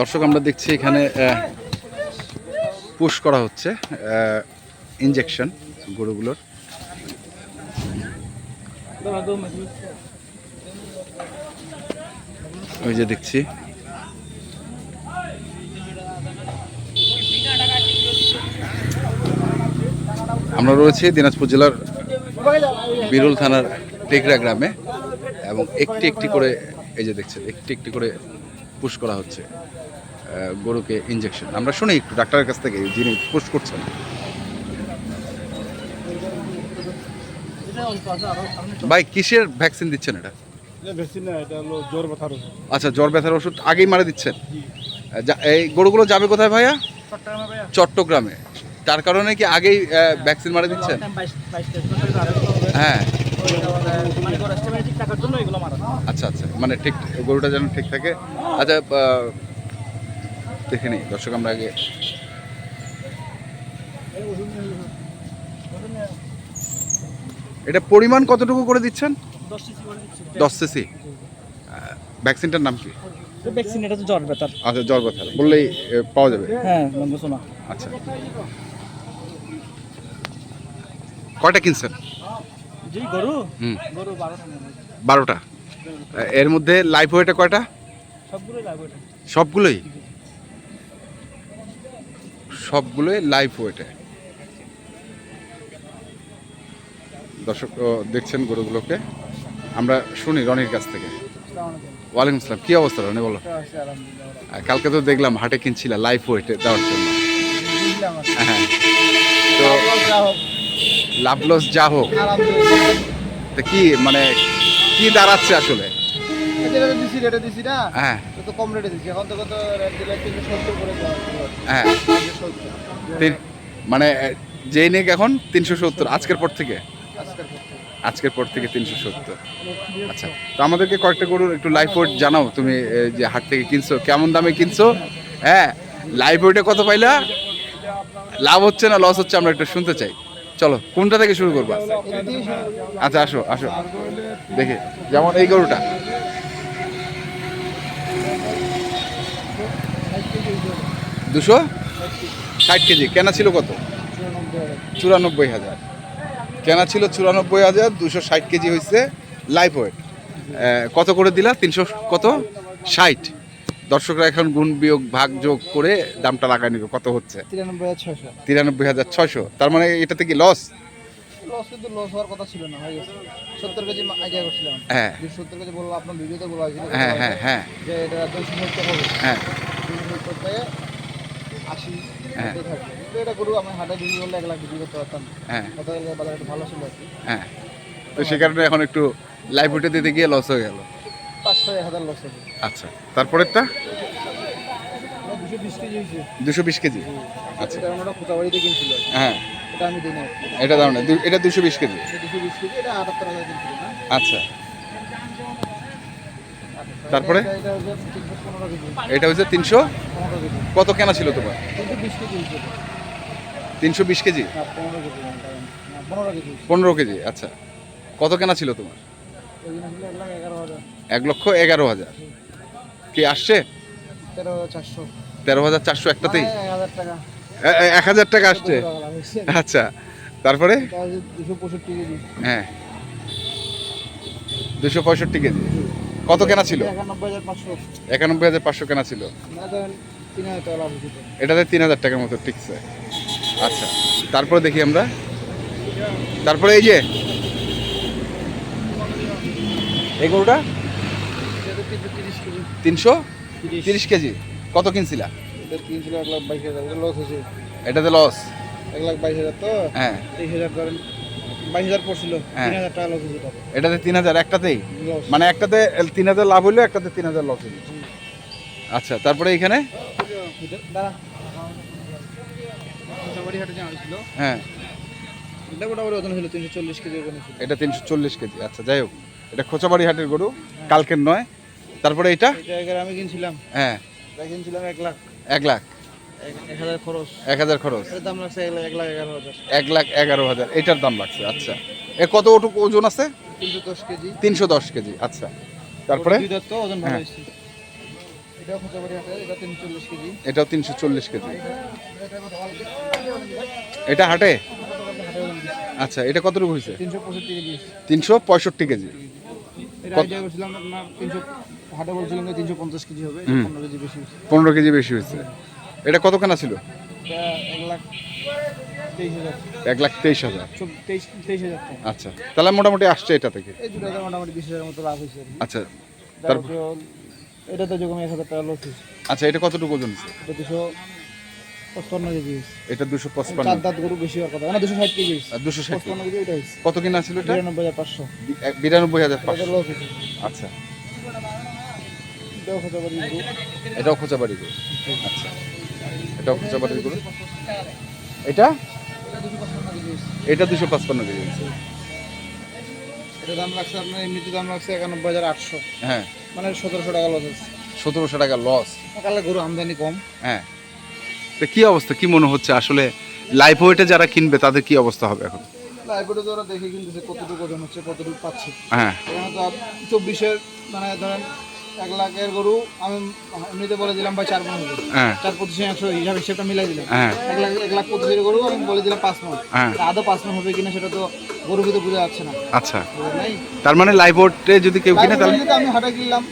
দর্শক, আমরা দেখছি এখানে পুশ করা হচ্ছে ইনজেকশন গরুগুলোর। ওই যে দেখছি। আমরা রয়েছি দিনাজপুর জেলার বিরুল থানার টেকরা গ্রামে, এবং একটি একটি করে, এই যে দেখছেন, একটি একটি করে পুশ করা হচ্ছে। গরুকে ইনজেকশন আমরা শুনি একটু ডাক্তারের কাছ থেকে যিনি পোস্ট করছেন। ভাই কিসের ভ্যাকসিন দিচ্ছেন এটা? ভ্যাকসিন না এটা হলো জ্বর ব্যথার ওষুধ। আচ্ছা জ্বর ব্যথার ওষুধ আগেই মারা দিচ্ছেন? এই গরুগুলো যাবে কোথায় ভাইয়া? চট্টগ্রামে তার কারণে কি আগেই ভ্যাকসিন মারা দিচ্ছেন? হ্যাঁ। আচ্ছা আচ্ছা। মানে ঠিক গরুটা যেন ঠিক থাকে। আচ্ছা দেখে নিই। দর্শক আমরা আগে এটা পরিমাণ কতটুকু করে দিচ্ছেন? দশ সিসি। ভ্যাকসিনটার নাম কি? ভ্যাকসিন এটা তো জ্বর ব্যথার। আচ্ছা জ্বর ব্যথা বললেই পাওয়া যাবে। হ্যাঁ শোনা আচ্ছা। কয়টা কিনছেন? গরু। হুম। গরু বারোটা এর মধ্যে লাইফ ওয়েটে কয়টা? সবগুলোই এটা সবগুলোই? সবগুলোই লাইফ ওয়েটে দর্শক দেখছেন গরুগুলোকে? আমরা শুনি রনির কাছ থেকে। ওয়ালাইকুম আসসালাম কি অবস্থা রনি বলো। কালকে তো দেখলাম হাটে কিনছিল লাইফ ওয়েটে দেওয়ার জন্য। হ্যাঁ তো লাভ লস যা হোক তো কি মানে কি দাঁড়াচ্ছে আসলে? হ্যাঁ। তো কম রেটে এখন তো কত সত্তর করে হ্যাঁ। মানে যেই নেক এখন তিনশো সত্তর আজকের পর থেকে? আজকের পর থেকে। তিনশো সত্তর। আচ্ছা তো আমাদেরকে কয়েকটা গরুর একটু লাইফ ওয়েট জানাও। তুমি যে হাট থেকে কিনছো কেমন দামে কিনছো? হ্যাঁ লাইফ ওয়েটে কত পাইলা? লাভ হচ্ছে না লস হচ্ছে আমরা একটু শুনতে চাই। চলো কোনটা থেকে শুরু করব। আচ্ছা আসো আসো। দেখে যেমন এই গরুটা। দুশো ষাট কেজি। কেনা ছিল কত? চুরানব্বই হাজার। কেনা ছিল চুরানব্বই হাজার দুশো ষাট কেজি হয়েছে লাইফ ওয়েট কত করে দিলা? তিনশো কত? ষাট। দর্শকরা এখন গুণ বিয়োগ ভাগ যোগ করে দামটা লাগাই নিবে। কত হচ্ছে? তিরানব্বই হাজার ছয়শো। ছয়শো। তার মানে এটাতে কি লস লস কিন্তু লস হওয়ার কথা ছিল না সত্তর কেজি আইডিয়া করছিলাম। হ্যাঁ। যে কেজি বলল আপনার ভিডিওতে বলা হয়েছিল। হ্যাঁ আশি হ্যাঁ। এটা গরু আমি হাটে বিক্রি করলে এক লাখ বিক্রি করতে পারতাম হ্যাঁ। বাজার একটু ভালো ছিল হ্যাঁ। তো সে কারণে এখন একটু লাইভ উঠে দিতে গিয়ে লস হয়ে গেল। পাঁচ ছয় হাজার লস হবে আচ্ছা তারপরেরটা? দুশো বিশ কেজি আচ্ছা। কিনছিল। হ্যাঁ। এটা আমি দিই না এটা দাও না এটা দুশো বিশ কেজি? দুশো বিশ কেজি এটা আটাত্তর হাজার আচ্ছা। তারপরে? এটা- হচ্ছে তিনশো? কত কেনা ছিল তোমার? তিনশো বিশ কেজি? পনেরো কেজি আচ্ছা। কত কেনা ছিল তোমার? এক লক্ষ এগারো হাজার। কি আসছে? তেরো হাজার চারশো একটাতেই? এক হাজার টাকা আসছে। আচ্ছা। তারপরে? হ্যাঁ। দুশো পঁয়ষট্টি কেজি। কত কেনা ছিল? একানব্বই হাজার পাঁচশো। কেনা ছিল। এটাতে তিন হাজার টাকার মতো টিকছে। আচ্ছা তারপরে দেখি আমরা। তারপরে এই যে এই গরুটা? তিনশো তিরিশ কেজি। কত কিনছিলা? এটাতে লস এক লাখ বাইশ হাজার তো? হ্যাঁ। তেইশ হাজার ধরেন। এটাতে তিন হাজার একটাতেই? মানে একটাতে তিন হাজার লাভ হইল একটাতে তিন হাজার লস হইল। আচ্ছা তারপরে এখানে? হ্যাঁ। এটা মোটামুটি ওজন ছিল তিনশো চল্লিশ কেজি আচ্ছা যাই হোক। এটা খোঁচাবাড়ি হাটের গরু কালকের নয়। তারপরে এটা? জায়গায় আমি কিনছিলাম। হ্যাঁ। কিনছিলাম এক লাখ। এক লাখ। এক- এক হাজার খরচ? দাম লাগছে এক লাখ এগারো হাজার। এটার দাম লাগছে আচ্ছা। এ কত ওটুকু ওজন আছে? তিনশো দশ কেজি। আচ্ছা। তারপরে? হ্যাঁ। এটাও তিনশো চল্লিশ কেজি। এটা হাটে। আচ্ছা এটা কতটুকু হয়েছে? তিনশো পঁয়ষট্টি কেজি পনেরো কেজি বেশি হয়েছে। এটা কত কেনা ছিল এক লাখ তেইশ হাজার। আচ্ছা তাহলে মোটামুটি আসছে এটা থেকে? আচ্ছা তারপরে? এটা তো যেরকম এক হাজার টাকা লস আচ্ছা এটা কতটুকু ওজন এটা দুশো পঁচপান্ন কেজি এটা দুশো পঁচপান্ন। চার দাঁত গরু বেশি হওয়ার কথা। দুশো ষাট কেজি দুশো ষাট পঁচপান্ন কেজি ওইটা হয়েছে। কত কিনা ছিল এটা? বিরানব্বই হাজার পাঁচশো। বিরানব্বই হাজার এটা পাঁচশো। লস আচ্ছা। এটাও গরু। এটাও খোঁচা বাড়ি আচ্ছা। গরু এটা এটা দুশো পঁচপান্ন কেজি হয়েছে এটা দুশো পাঁচপান্ন কেজি এটা দাম লাগছে আপনার এমনিতে দাম লাগছে একানব্বই হাজার আটশো। হ্যাঁ। মানে সতেরোশো টাকা লস আছে সতেরোশো টাকা লস কালে গরু আমদানি কম। হ্যাঁ। তো কি অবস্থা? কি মনে হচ্ছে? আসলে লাইফ ওয়েটে যারা কিনবে তাদের কি অবস্থা হবে এখন? ওরা দেখে কিন্তু যে কতটুকু ওজন হচ্ছে কতটুকু পাচ্ছে। হ্যাঁ। এখানে তো চব্বিশের মানে ধরেন এক লাখের গরু আমি এমনিতে বলে দিলাম ভাই চার মন হ্যাঁ। চার পঁচিশে একশো হিসাব হিসেবটা মিলাই দিলাম। হ্যাঁ। এক লাখ এক লাখ পঁচিশের গরু আমি বলে দিলাম পাঁচ মন। হ্যাঁ। আদৌ পাঁচ মন হবে কিনা সেটা তো গরু কিন্তু বোঝা যাচ্ছে না। আচ্ছা। তার মানে লাইভ ওয়েটে যদি কেউ কিনে তাহলে আমি হাটে কিনলাম।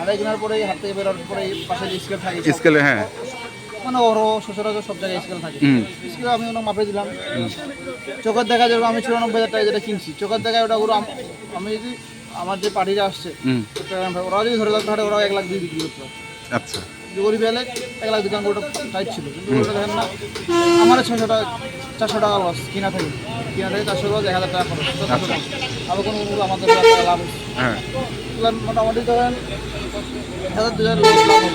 হাটে কেনার পরে হাট থেকে বেরোর পরে পাশে স্কেল থাকে স্কেলে হ্যাঁ। মানে ওর সচরাচর সব জায়গায় স্কেল থাকে। স্কেল আমি ওনার মাপে দিলাম। চোখের দেখা যাবে আমি চুরানব্বই হাজার টাকা যেটা কিনছি চোখের দেখা ওটা গরু আমি যদি আমার যে পার্টিরা আসছে ওরা যদি ধরে রাখতে ওরা এক লাখ দিয়ে বিক্রি করতে আচ্ছা। গরিব এলে এক লাখ দোকান গরুটা টাইট ছিল। কিন্তু ওটা দেখেন না আমার ছশো টাকা চারশো টাকা লস কিনা থাকে। কিনা থেকে চারশো লস এক হাজার টাকা খরচ। টাকা। আবার কোনো গরু আমাদের লাভ হ্যাঁ। মোটামুটি ধরেন এক হাজার দু হাজার লস লাভ হবে।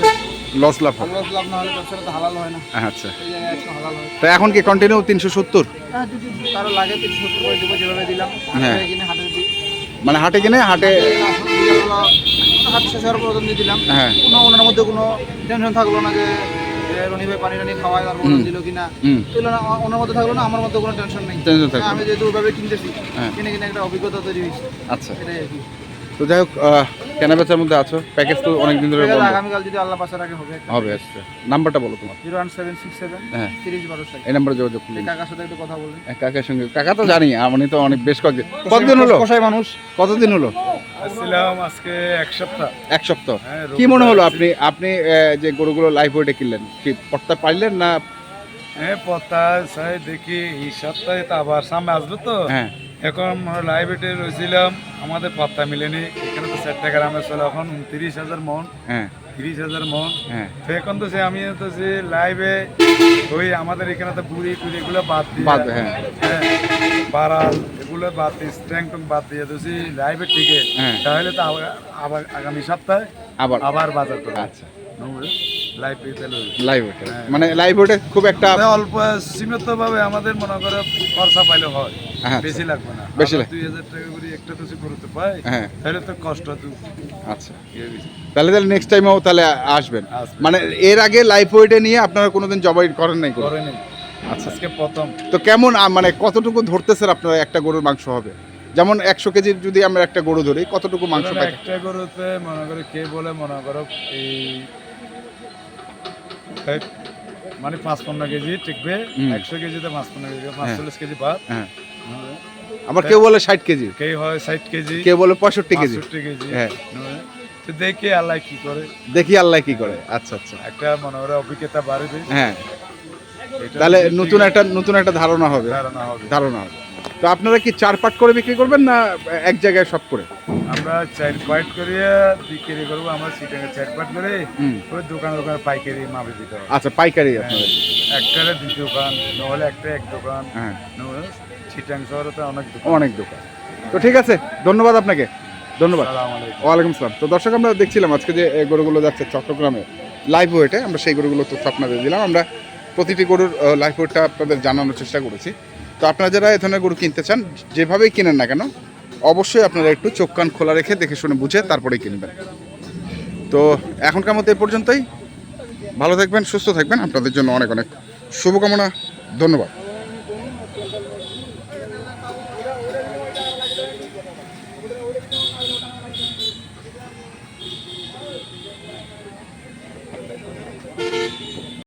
লস লাভ হবে। লস লাভ না হলে ব্যবসাটা হালাল হয় না। আচ্ছা। হালাল হয়। তো এখন কি কন্টিনিউ তিনশো সত্তর? হ্যাঁ যদি কারও লাগে তিনশো সত্তর করে দেবো যেভাবে দিলাম। হ্যাঁ। কিনে হাটে দিই। মানে হাটে কিনে হাটে হাট শেষ হওয়ার পর দিলাম হ্যাঁ। কোনো ওনার মধ্যে কোনো টেনশন থাকল না। যে যে রনি ভাই পানি টানি খাওয়ায় তারপর ওজন দিল কিনা এগুলো ওনার মধ্যে থাকল না আমার মধ্যে কোনো টেনশন নেই। আমি যেহেতু ওইভাবে কিনতেছি হ্যাঁ। কিনে কিনে একটা অভিজ্ঞতা তৈরি হয়েছে। আচ্ছা। এটাই আর কি। তো যাই হোক আহ, কেনা বেচার মধ্যে আছো? প্যাকেজ তো অনেক দিন ধরে আগামীকাল যদি আল্লাহ পাশে রাখে হবে। হবে আচ্ছা। নাম্বারটা বলো তোমার। Zero one seven six seven হ্যাঁ। তিরিশ বারো এই নাম্বারে যোগাযোগ করুন কাকার সাথে একটু কথা বলুন কাকার সঙ্গে। কাকা তো জানি আমি তো অনেক বেশ কয়েকদিন কতদিন হলো? কষাই মানুষ। কতদিন হলো? আসছিলাম আজকে এক সপ্তাহ। এক সপ্তাহ। হ্যাঁ, কি মনে হলো আপনি আপনি যে গরুগুলো লাইভ ওয়েটে কিনলেন কি পড়তে পারলেন না? হ্যাঁ দেখি এই সপ্তাহে তো আবার সামনে আসলো তো। হ্যাঁ। এখন রয়েছিলাম আমাদের পাত্তা মিলেনি। চলে এখন উনত্রিশ হাজার মন। হ্যাঁ। তিরিশ হাজার মন। হ্যাঁ। এখন তো সে আমি তো লাইভে ওই আমাদের এখানে তো বুড়ি টুড়ি এগুলো বাদ দিয়ে হ্যাঁ। হ্যাঁ বাড়াল এগুলো বাদ দিয়ে স্ট্যাং টং বাদ দিয়ে তো সেই টিকে হ্যাঁ। তাহলে তো আবার- আবার আগামী সপ্তাহে আবার। আবার বাজার করা আচ্ছা। লাইভ পেতে মানে লাইভ খুব একটা অল্প সীমিত ভাবে আমাদের মনে করে খরচা পাইলে হয়। হ্যাঁ বেশি লাগবে না। বেশি আমরা লাগ- দুই হাজার টাকা করে একটা সে করতে পাই হ্যাঁ। তাহলে তো কষ্ট তো আচ্ছা। তাহলে তাহলে নেক্সট টাইমও তাহলে আসবেন। মানে এর আগে লাইফ ওয়েটে নিয়ে আপনারা কোনোদিন জবাই করেন নাই গরু? করে আচ্ছা। আজকে প্রথম। তো কেমন মানে কতটুকু ধরতেছেন আপনারা একটা গরুর মাংস হবে? যেমন একশো কেজির যদি আমরা একটা গরু ধরি কতটুকু মাংস একটা গরুতে মনে করে কে বলে মনে করো এই মানে পাঁচ পনেরো কেজি টিকবে একশো কেজিতে পাঁচ পনেরো কেজি পাঁচচল্লিশ কেজি ভাত। হ্যাঁ। আবার কেউ বলে ষাট কেজি। কেউ হয় ষাট কেজি। কেউ বলে পঁয়ষট্টি কেজি। কেজি। হ্যাঁ। দেখি আল্লাহ কি করে। দেখি আল্লাহ কি করে। আচ্ছা আচ্ছা। একটা মনে করে অভিজ্ঞতা বাড়বে। হ্যাঁ। তাহলে নতুন একটা নতুন একটা ধারণা হবে। ধারণা হবে। ধারণা হবে। তো আপনারা কি চার পাট করে বিক্রি করবেন না এক জায়গায় সব করে? আমরা চার পাইট করিয়ে বিক্রি করব আমরা সিটাকে চার পাইট করে ওই দোকান দোকান পাইকারি মাপে দিতে হবে। আচ্ছা পাইকারি আপনাদের। একটারে দুই দোকান নহলে একটা এক দোকান হ্যাঁ। নহলে চিটাং শহরে তো অনেক দোকান। অনেক দোকান। তো ঠিক আছে ধন্যবাদ আপনাকে। ধন্যবাদ। ওয়ালাইকুম সালাম। তো দর্শক আমরা দেখছিলাম আজকে যে গরুগুলো যাচ্ছে চট্টগ্রামে লাইভ ওয়েটে আমরা সেই গরুগুলো তথ্য আপনাদের দিলাম। আমরা প্রতিটি গরুর লাইভ ওয়েটটা আপনাদের জানানোর চেষ্টা করেছি। তো আপনারা যারা এ ধরনের গরু কিনতে চান, যেভাবেই কিনেন না কেন, অবশ্যই আপনারা একটু চোখ কান খোলা রেখে দেখে শুনে বুঝে তারপরেই কিনবেন। তো এখনকার মতো এ পর্যন্তই। ভালো থাকবেন, সুস্থ থাকবেন। আপনাদের জন্য অনেক অনেক শুভকামনা। ধন্যবাদ।